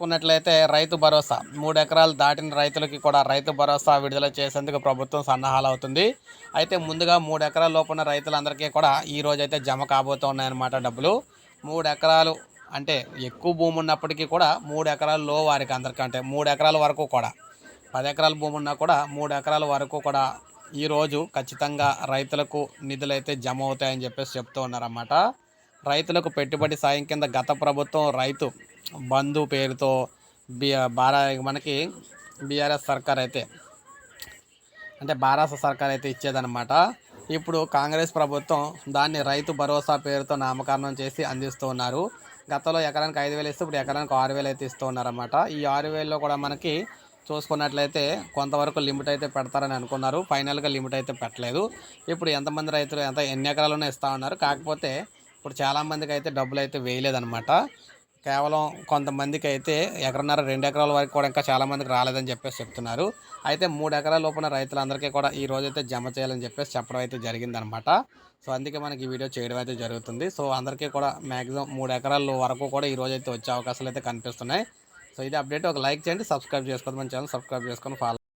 చూసుకున్నట్లయితే రైతు భరోసా. మూడు ఎకరాలు దాటిన రైతులకి కూడా రైతు భరోసా విడుదల చేసేందుకు ప్రభుత్వం సన్నాహాలు అవుతుంది అయితే ముందుగా మూడు ఎకరాల లోపున్న రైతులందరికీ కూడా ఈ రోజు అయితే జమ కాబోతున్నాయన్నమాట డబ్బులు. మూడు ఎకరాలు అంటే ఎక్కువ భూమి ఉన్నప్పటికీ కూడా మూడు ఎకరాల లో వారికి అందరికీ అంటే మూడు ఎకరాల వరకు కూడా. పది ఎకరాల భూమి ఉన్నా కూడా మూడు ఎకరాల వరకు కూడా ఈరోజు ఖచ్చితంగా రైతులకు నిధులు అయితే జమ అవుతాయని చెప్పేసి చెప్తూ ఉన్నారన్నమాట. రైతులకు పెట్టుబడి సాయం కింద గత ప్రభుత్వం రైతు బంధు పేరుతో బి బారా మనకి బీఆర్ఎస్ సర్కార్ అయితే అంటే బారాస సర్కార్ అయితే ఇచ్చేదన్నమాట. ఇప్పుడు కాంగ్రెస్ ప్రభుత్వం దాన్ని రైతు భరోసా పేరుతో నామకరణం చేసి అందిస్తూ ఉన్నారు. గతంలో ఎకరానికి ఐదు వేలు ఇస్తే ఇప్పుడు ఎకరానికి ఆరు వేలు అయితే ఇస్తూ ఉన్నారన్నమాట. ఈ ఆరు వేలలో కూడా మనకి చూసుకున్నట్లయితే కొంతవరకు లిమిట్ అయితే పెడతారని అనుకున్నారు. ఫైనల్గా లిమిట్ అయితే పెట్టలేదు. ఇప్పుడు ఎంతమంది రైతులు ఎంత ఎన్ని ఎకరాలను ఇస్తూ ఉన్నారు. కాకపోతే ఇప్పుడు చాలామందికి అయితే డబ్బులు అయితే వేయలేదన్నమాట. కేవలం కొంతమందికి అయితే ఎకరన్నర రెండు ఎకరాల వరకు కూడా ఇంకా చాలామందికి రాలేదని చెప్పేసి చెప్తున్నారు. అయితే మూడు ఎకరాల లోపల రైతులందరికీ కూడా ఈ రోజైతే జమ చేయాలని చెప్పేసి చెప్పడం అయితే జరిగిందనమాట సో అందుకే మనకి ఈ వీడియో చేయడం అయితే జరుగుతుంది. సో అందరికీ కూడా మ్యాక్సిమం మూడు ఎకరాల వరకు కూడా ఈ రోజైతే వచ్చే అవకాశాలు అయితే కనిపిస్తున్నాయి. సో ఇది అప్డేట్. ఒక లైక్ చేయండి సబ్స్క్రైబ్ చేసుకోండి. మన ఛానల్ సబ్స్క్రైబ్ చేసుకొని ఫాలో